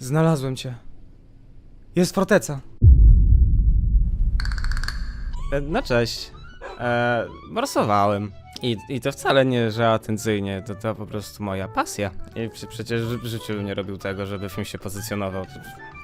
Znalazłem cię. Jest forteca. E, No cześć. E, morsowałem. I, I to wcale nie, że atencyjnie, to, to po prostu moja pasja. I przy, przecież w życiu bym nie robił tego, żeby film się pozycjonował.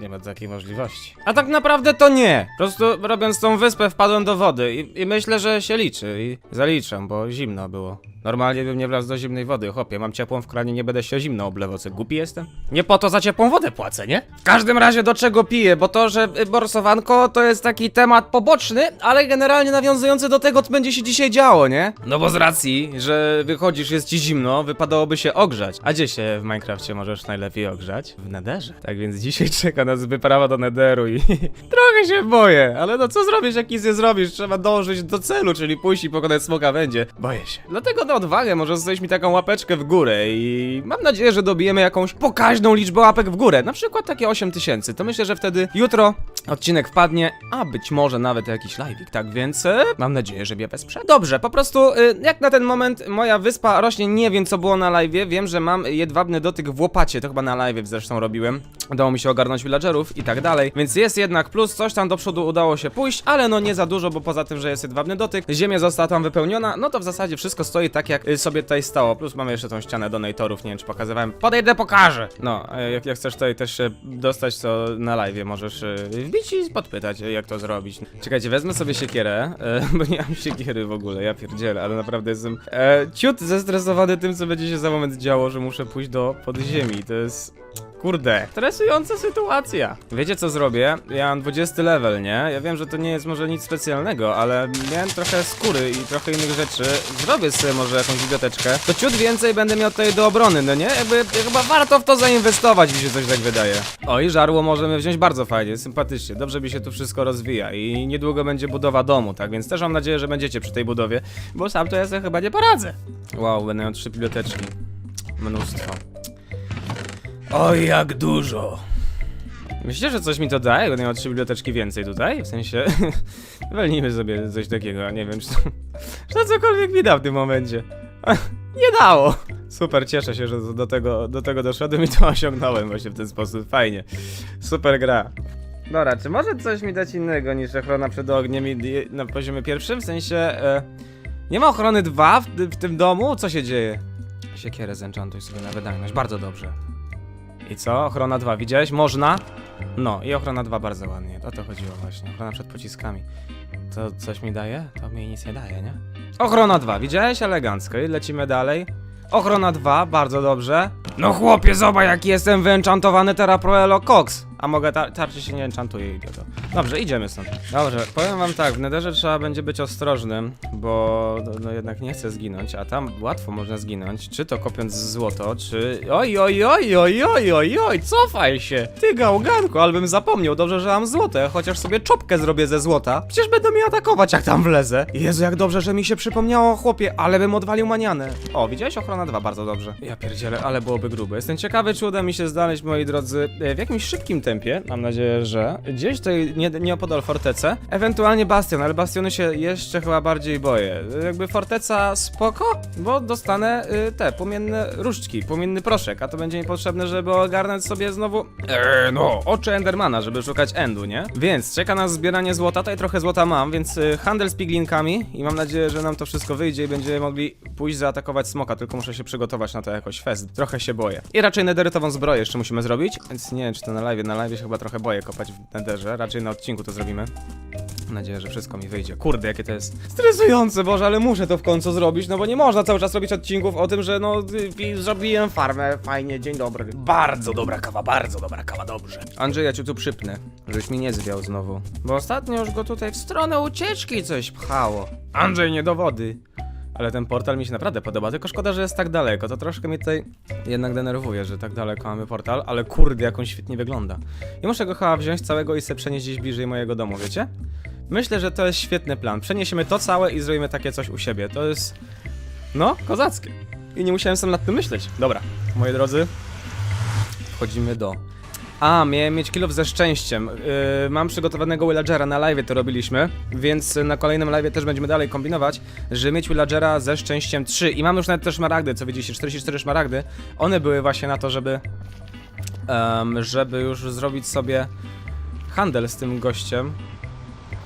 Nie ma takiej możliwości. A tak naprawdę to nie. Po prostu robiąc tą wyspę wpadłem do wody i, i myślę, że się liczy. I zaliczam, bo zimno było. Normalnie bym nie wlazł do zimnej wody. Chłopie, mam ciepłą w kranie, nie będę się zimno oblewał. Co, głupi jestem? Nie po to za ciepłą wodę płacę, nie? W każdym razie do czego piję, bo to, że y, morsowanko to jest taki temat poboczny, ale generalnie nawiązujący do tego, co będzie się dzisiaj działo, nie? No bo z racji, że wychodzisz, jest ci zimno, wypadałoby się ogrzać. A gdzie się w Minecrafcie możesz najlepiej ogrzać? W Nederze. Tak więc dzisiaj czeka nas wyprawa do Nederu i trochę się boję, ale no co zrobisz, jak nic nie zrobisz? Trzeba dążyć do celu, czyli pójść i pokonać smoka będzie. Boję się. Dlatego na odwagę może zostawić mi taką łapeczkę w górę i mam nadzieję, że dobijemy jakąś pokaźną liczbę łapek w górę. Na przykład takie 8 tysięcy. To myślę, że wtedy jutro odcinek wpadnie, a być może nawet jakiś live'ik, tak więc e, mam nadzieję, że mnie wesprze. Dobrze, po prostu e, jak na ten moment moja wyspa rośnie, nie wiem co było na live'ie, wiem, że mam jedwabny dotyk w łopacie, to chyba na live'ie zresztą robiłem. Udało mi się ogarnąć villagerów i tak dalej, więc jest jednak plus, coś tam do przodu udało się pójść, ale no nie za dużo, bo poza tym, że jest jedwabny dotyk, ziemia została tam wypełniona, no to w zasadzie wszystko stoi tak, jak y, sobie tutaj stało, plus mamy jeszcze tą ścianę donatorów, nie wiem czy pokazywałem, podejdę, pokażę! No, jak, jak chcesz tutaj też się dostać, to na live'ie możesz y, wbić i podpytać, y, jak to zrobić. Czekajcie, wezmę sobie siekierę, bo nie mam siekiery w ogóle, ja pierdzielę, ale naprawdę jestem e, ciut zestresowany tym, co będzie się za moment działo, że muszę pójść do podziemi, to jest... Kurde, stresująca sytuacja. Wiecie co zrobię? Ja mam 20 level, nie? Ja wiem, że to nie jest może nic specjalnego, ale miałem trochę skóry i trochę innych rzeczy. Zrobię sobie może jakąś biblioteczkę. To ciut więcej będę miał tutaj do obrony, no nie? Jakby chyba warto w to zainwestować, mi się coś tak wydaje. Oj, żarło możemy wziąć bardzo fajnie, sympatycznie. Dobrze mi się tu wszystko rozwija i niedługo będzie budowa domu, tak więc też mam nadzieję, że będziecie przy tej budowie, bo sam to ja sobie chyba nie poradzę. Wow, będę miał trzy biblioteczki. Mnóstwo. Oj, jak dużo. Myślicie, że coś mi to da? Jak będę miał trzy biblioteczki więcej tutaj? W sensie, walnijmy sobie coś takiego, nie wiem, czy to, czy to cokolwiek mi da w tym momencie. Nie dało! Super, cieszę się, że do tego, do tego doszedłem i to osiągnąłem właśnie w ten sposób. Fajnie. Super gra. Dobra, czy może coś mi dać innego niż ochrona przed ogniem i, i na poziomie pierwszym? W sensie, e, nie ma ochrony 2 w, w tym domu? Co się dzieje? Siekierę zenchantuj sobie na wydajność, bardzo dobrze. I co? Ochrona 2, widziałeś? Można? No, i ochrona 2 bardzo ładnie. O to chodziło właśnie. Ochrona przed pociskami. To coś mi daje? To mi nic nie daje, nie? Ochrona 2, widziałeś? Elegancko. I lecimy dalej. Ochrona 2, bardzo dobrze. No chłopie, zobacz jaki jestem wyenchantowany teraz Proelo Cox. A mogę tar tarczy się nie enchantuje, idioto. Dobrze, idziemy stąd. Dobrze, powiem wam tak, w Netherze trzeba będzie być ostrożnym, bo no, no jednak nie chcę zginąć, a tam łatwo można zginąć, czy to kopiąc złoto, czy... Oj, oj, oj, oj, oj, oj, oj, cofaj się! Ty gałganko, albym zapomniał, dobrze, że mam złote, chociaż sobie czopkę zrobię ze złota. Przecież będą mnie atakować, jak tam wlezę. Jezu, jak dobrze, że mi się przypomniało, chłopie, ale bym odwalił manianę. O, widziałeś ochrona 2, bardzo dobrze. Ja pierdzielę, ale byłoby grube. Jestem ciekawy, czy uda mi się znaleźć, moi drodzy, e, w jakimś szybkim tempie, mam nadzieję, że gdzieś tutaj nie, nieopodal fortecę, ewentualnie bastion, ale bastiony się jeszcze chyba bardziej boję. Jakby forteca spoko, bo dostanę y, te płomienne różdżki, płomienny proszek, a to będzie mi potrzebne, żeby ogarnąć sobie znowu, eee, no, oczy Endermana, żeby szukać endu, nie? Więc czeka nas zbieranie złota, tutaj trochę złota mam, więc y, handel z piglinkami i mam nadzieję, że nam to wszystko wyjdzie i będziemy mogli pójść zaatakować smoka, tylko muszę się przygotować na to jakoś fest. Trochę się boję. I raczej nederytową zbroję jeszcze musimy zrobić, więc nie wiem, czy to na live, na live się chyba trochę boję kopać w nederze, raczej na odcinku to zrobimy. Mam nadzieję, że wszystko mi wyjdzie. Kurde, jakie to jest stresujące, Boże, ale muszę to w końcu zrobić, no bo nie można cały czas robić odcinków o tym, że no y, zrobiłem farmę, fajnie, dzień dobry. Bardzo dobra kawa, bardzo dobra kawa, dobrze. Andrzej, ja cię tu przypnę, żebyś mi nie zwiał znowu. Bo ostatnio już go tutaj w stronę ucieczki coś pchało. Andrzej, nie do wody. Ale ten portal mi się naprawdę podoba, tylko szkoda, że jest tak daleko. To troszkę mnie tutaj jednak denerwuje, że tak daleko mamy portal, ale kurde, jak on świetnie wygląda. I muszę go chyba wziąć całego i sobie przenieść gdzieś bliżej mojego domu, wiecie? Myślę, że to jest świetny plan. Przeniesiemy to całe i zrobimy takie coś u siebie. To jest. No, kozackie. I nie musiałem sam nad tym myśleć. Dobra, moi drodzy, wchodzimy do. A, miałem mieć kilof ze szczęściem. Yy, mam przygotowanego villagera na live, to robiliśmy, więc na kolejnym live też będziemy dalej kombinować, żeby mieć villagera ze szczęściem 3. I mam już nawet też szmaragdy, co widzicie, 44 szmaragdy. One były właśnie na to, żeby em, żeby już zrobić sobie handel z tym gościem.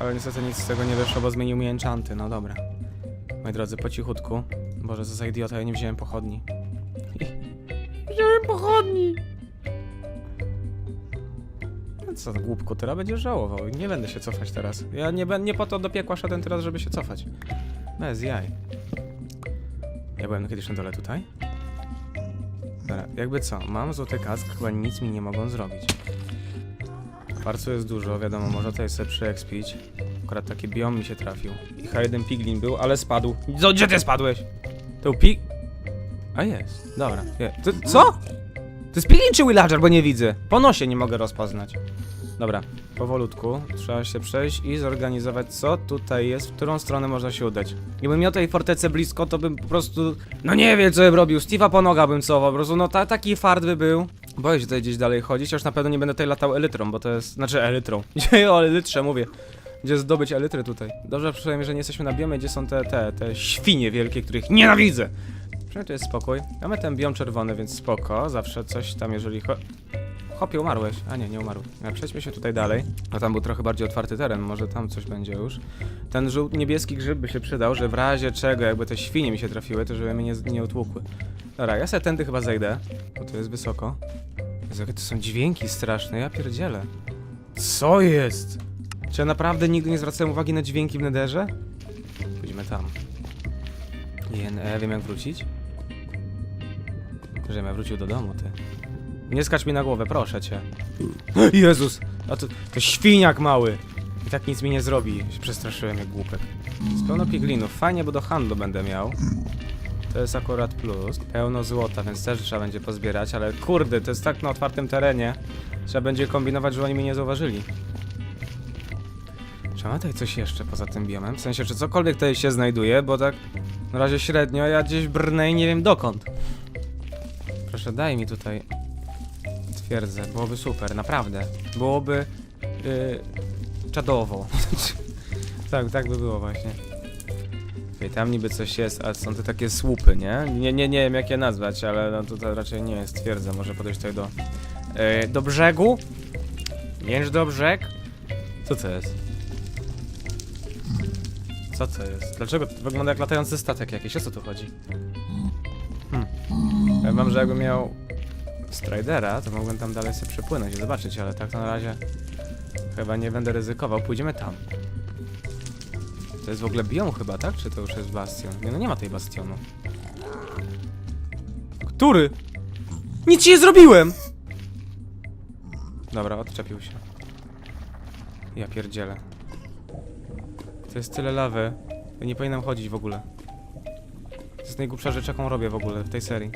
Ale niestety nic z tego nie wyszło, bo zmienił mi enchanty. No dobra. Moi drodzy, po cichutku. Boże, co za idiota, ja nie wziąłem pochodni. wziąłem pochodni! Co, głupku, teraz będziesz żałował. Nie będę się cofać teraz. Ja nie, nie po to do piekła szedłem teraz, żeby się cofać. Bez jaj. Ja byłem kiedyś na dole tutaj. Dobra, jakby co, mam złoty kask, chyba nic mi nie mogą zrobić. Parcu jest dużo, wiadomo, można tutaj sobie przyekspić. Akurat taki biom mi się trafił. I H1 Piglin był, ale spadł. Co, gdzie ty spadłeś? To pig... A jest, dobra. Je. Co? To jest Piglin czy Willager, bo nie widzę. Po nosie nie mogę rozpoznać. Dobra, powolutku trzeba się przejść i zorganizować, co tutaj jest, w którą stronę można się udać. Gdybym miał tej fortece blisko, to bym po prostu, no nie wiem, co bym robił, Steve'a po noga bym cował, po prostu, no ta, taki fart by był. Boję się tutaj gdzieś dalej chodzić, chociaż na pewno nie będę tutaj latał elytrą, bo to jest, znaczy elytrą, nie o elytrze mówię. Gdzie zdobyć elitry tutaj? Dobrze przynajmniej, że nie jesteśmy na biomie, gdzie są te, te, te świnie wielkie, których nienawidzę. Przynajmniej to jest spokój. Mamy ten biom czerwony, więc spoko. Zawsze coś tam, jeżeli cho... Chopie, umarłeś. A nie, nie umarł. Ja przejdźmy się tutaj dalej. A tam był trochę bardziej otwarty teren, może tam coś będzie już. Ten żółt, niebieski grzyb by się przydał, że w razie czego, jakby te świnie mi się trafiły, to żeby mnie nie, nie utłukły. Dobra, ja sobie tędy chyba zejdę, bo to jest wysoko. Jezu, jakie to są dźwięki straszne, ja pierdzielę. Co jest? Czy ja naprawdę nigdy nie zwracałem uwagi na dźwięki w nederze? Pójdźmy tam. Nie, wiem jak wrócić. Żebym ja wrócił do domu, ty. Nie skacz mi na głowę, proszę cię. Jezus! A to, to świniak mały! I tak nic mi nie zrobi. Się przestraszyłem jak głupek. Z pełno piglinów. Fajnie, bo do handlu będę miał. To jest akurat plus. Pełno złota, więc też trzeba będzie pozbierać, ale kurde, to jest tak na otwartym terenie. Trzeba będzie kombinować, żeby oni mnie nie zauważyli. Czy ma tutaj coś jeszcze poza tym biomem? W sensie, czy cokolwiek tutaj się znajduje, bo tak na razie średnio, ja gdzieś brnę i nie wiem dokąd. Proszę, daj mi tutaj twierdzę, byłoby super, naprawdę. Byłoby yy, czadowo. tak, tak by było właśnie. Okej, tam niby coś jest, a są te takie słupy, nie? Nie, nie, nie wiem jak je nazwać, ale no to raczej nie jest twierdza. Może podejść tutaj do, yy, do brzegu. Mięcz do brzeg. Co to jest? Co to jest? Dlaczego to wygląda jak latający statek jakiś? O co tu chodzi? Powiem wam, że jakbym miał Stridera, to mogłem tam dalej sobie przepłynąć i zobaczyć, ale tak na razie chyba nie będę ryzykował. Pójdziemy tam. To jest w ogóle biom chyba, tak? Czy to już jest bastion? Nie, no nie ma tej bastionu. Który? Nic ci nie zrobiłem! Dobra, odczepił się. Ja pierdzielę. To jest tyle lawy. Ja nie powinienem chodzić w ogóle. To jest najgłupsza rzecz, jaką robię w ogóle w tej serii.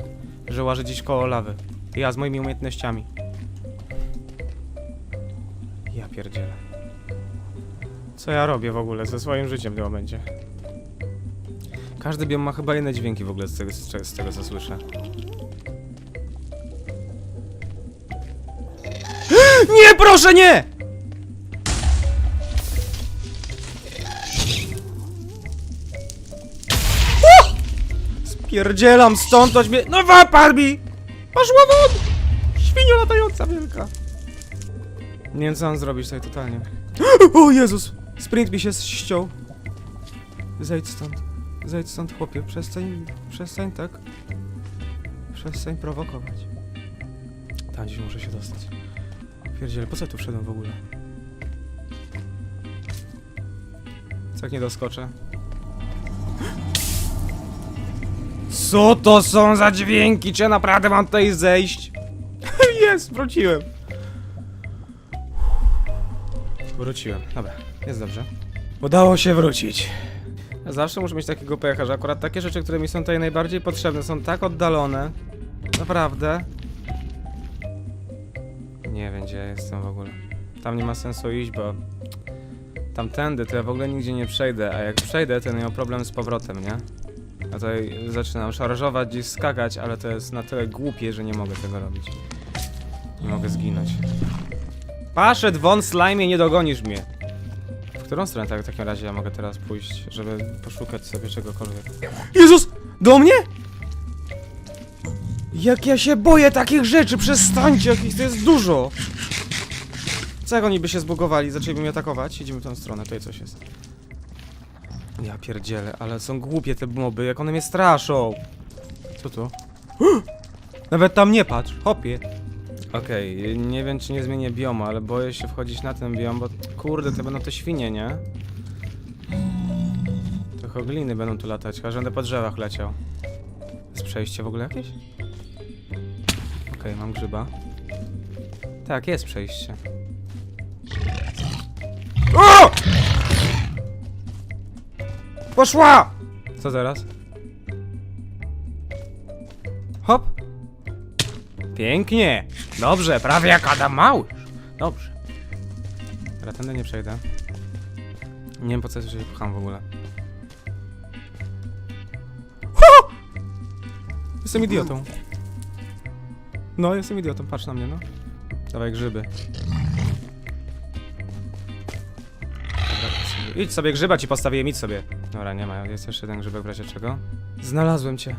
Że łażę gdzieś koło lawy. Ja z moimi umiejętnościami. Ja pierdzielę. Co ja robię w ogóle ze swoim życiem w tym momencie? Każdy biom ma chyba inne dźwięki w ogóle z tego, z, tego co słyszę. Nie, proszę, nie! Spierdzielam stąd, toś mnie... No wypadł mi! Poszła won! Świnio latająca wielka. Nie wiem co mam zrobić tutaj totalnie. O Jezus! Sprint mi się ściął. Zejdź stąd. Zejdź stąd chłopie. Przestań, przestań tak. Przestań prowokować. Tam gdzieś muszę się dostać. Pierdziele, po co tu wszedłem w ogóle? Jak nie doskoczę? Co to są za dźwięki? Czy ja naprawdę mam tutaj zejść? Jest, wróciłem. Wróciłem. Dobra, jest dobrze. Udało się wrócić. Ja zawsze muszę mieć takiego pecha, że akurat takie rzeczy, które mi są tutaj najbardziej potrzebne, są tak oddalone. Naprawdę. Nie wiem, gdzie ja jestem w ogóle. Tam nie ma sensu iść, bo tamtędy to ja w ogóle nigdzie nie przejdę, a jak przejdę, to miał problem z powrotem, nie? Ja tutaj zaczynam szarżować, gdzieś skakać, ale to jest na tyle głupie, że nie mogę tego robić. Nie mogę zginąć. Paszet won, slime, nie dogonisz mnie. W którą stronę tak w takim razie ja mogę teraz pójść, żeby poszukać sobie czegokolwiek? Jezus! Do mnie? Jak ja się boję takich rzeczy, przestańcie, jakich to jest dużo! Co jak oni by się zbugowali, zaczęliby mnie atakować? Idziemy w tą stronę, tutaj coś jest. Ja pierdzielę, ale są głupie te moby, jak one mnie straszą! Co tu? Nawet tam nie patrz, hopie! Okej, nie wiem czy nie zmienię biomu, ale boję się wchodzić na ten biom, bo kurde, to będą te świnie, nie? To chogliny będą tu latać, chyba będę po drzewach leciał. Jest przejście w ogóle jakieś? Okej, mam grzyba. Tak, jest przejście. O! Poszła! Co teraz? Hop! Pięknie! Dobrze, prawie jak Adam Małysz. Dobrze. Dobra, tędy nie przejdę. Nie wiem po co się pcham w ogóle. Ho! Jestem idiotą. No, jestem idiotą, patrz na mnie, no. Dawaj grzyby. Idź sobie grzyba ci postawiłem, idź sobie. Dobra, nie ma, jest jeszcze jeden grzybek w razie czego. Znalazłem cię.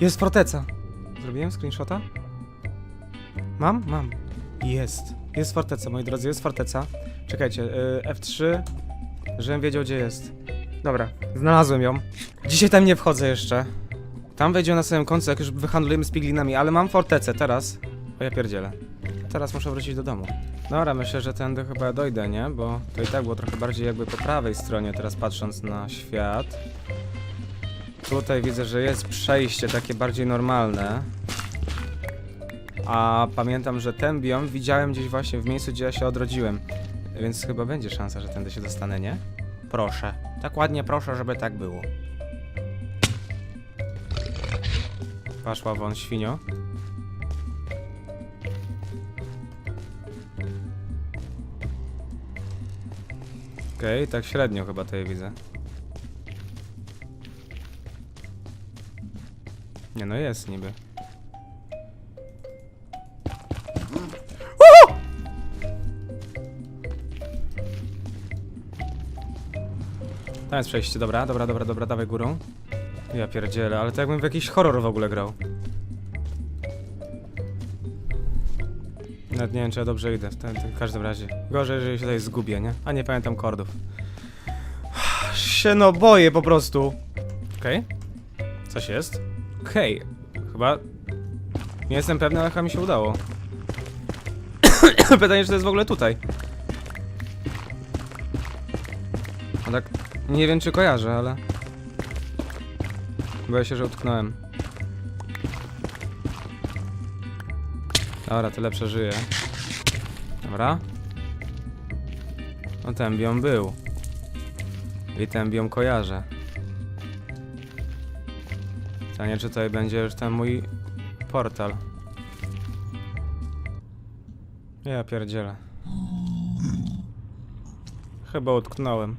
Jest forteca. Zrobiłem screenshota? Mam? Mam. Jest. Jest forteca, moi drodzy, jest forteca. Czekajcie, y, F3, żebym wiedział gdzie jest. Dobra, znalazłem ją. Dzisiaj tam nie wchodzę jeszcze. Tam wejdzie na samym końcu, jak już wyhandlujemy z piglinami, ale mam fortecę teraz. O ja pierdzielę. Teraz muszę wrócić do domu. Dobra, myślę, że tędy chyba dojdę, nie? Bo to i tak było trochę bardziej jakby po prawej stronie, teraz patrząc na świat. Tutaj widzę, że jest przejście takie bardziej normalne. A pamiętam, że ten biom widziałem gdzieś właśnie w miejscu, gdzie ja się odrodziłem. Więc chyba będzie szansa, że tędy się dostanę, nie? Proszę. Tak ładnie proszę, żeby tak było. Paszła won, świnio. Okej, tak średnio chyba tutaj widzę. Nie no jest niby. O! Tam jest przejście, dobra, dobra, dobra, dobra, dawaj górą. Ja pierdzielę, ale to jakbym w jakiś horror w ogóle grał. Nawet nie wiem, czy ja dobrze idę, w, ten, w każdym razie. Gorzej, jeżeli się tutaj zgubię, nie? A nie pamiętam kordów. się no boję po prostu. Okej. Coś jest? Okej. Chyba... Nie jestem pewny, ale chyba mi się udało. Pytanie, czy to jest w ogóle tutaj. A tak... Nie wiem, czy kojarzę, ale... Boję się, że utknąłem. Dobra, tyle przeżyję. Dobra. No ten biom był. I ten biom kojarzę. Pytanie, czy tutaj będzie już ten mój portal. Ja pierdzielę. Chyba utknąłem.